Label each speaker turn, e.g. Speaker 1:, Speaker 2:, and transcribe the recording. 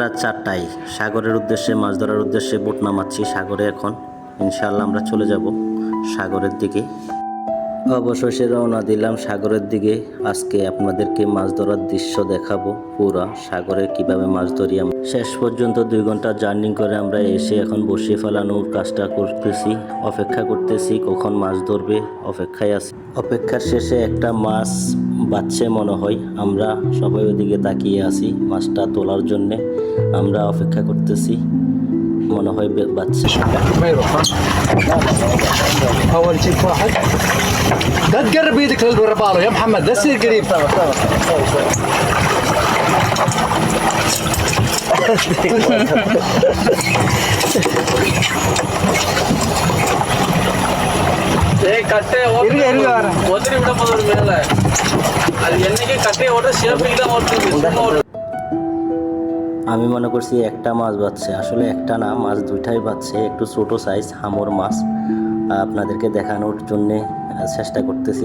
Speaker 1: রাত চারটায়। সাগরের উদ্দেশ্যে, মাছ ধরার উদ্দেশ্যে বোট নামাচ্ছি সাগরে এখন। ইনশাল্লাহ আমরা চলে যাব সাগরের দিকে। অবশেষে রওনা দিলাম সাগরের দিকে। আজকে আপনাদেরকে মাছ ধরার দৃশ্য দেখাবো পুরা সাগরে কীভাবে মাছ ধরি আমরা। শেষ পর্যন্ত দুই ঘণ্টা জার্নি করে আমরা এসে এখন বসিয়ে ফেলানোর কাজটা করতেছি। অপেক্ষা করতেছি কখন মাছ ধরবে, অপেক্ষায় আছি। অপেক্ষার শেষে একটা মাছ বাচ্চে মনে হয় আমরা সবাই ওদিকে তাকিয়ে আছি মাছটা তোলার জন্যে আমরা অপেক্ষা করতেছি মনে হয় বে- বাচ্চা
Speaker 2: ما يروح ها؟ اول شيء واحد لا تقرب ايدك للرباله يا محمد بس قريب
Speaker 3: ஏய் கட்டையை ஓட்டு ஒத்திரி விட போது மேல
Speaker 1: আমি মনে করছি একটা মাছ বাচ্ছে। আসলে একটা না, মাছ দুইটাই বাচ্ছে। একটু ছোট সাইজ হামর মাছ। আপনাদেরকে দেখানোর জন্যে চেষ্টা করতেছি।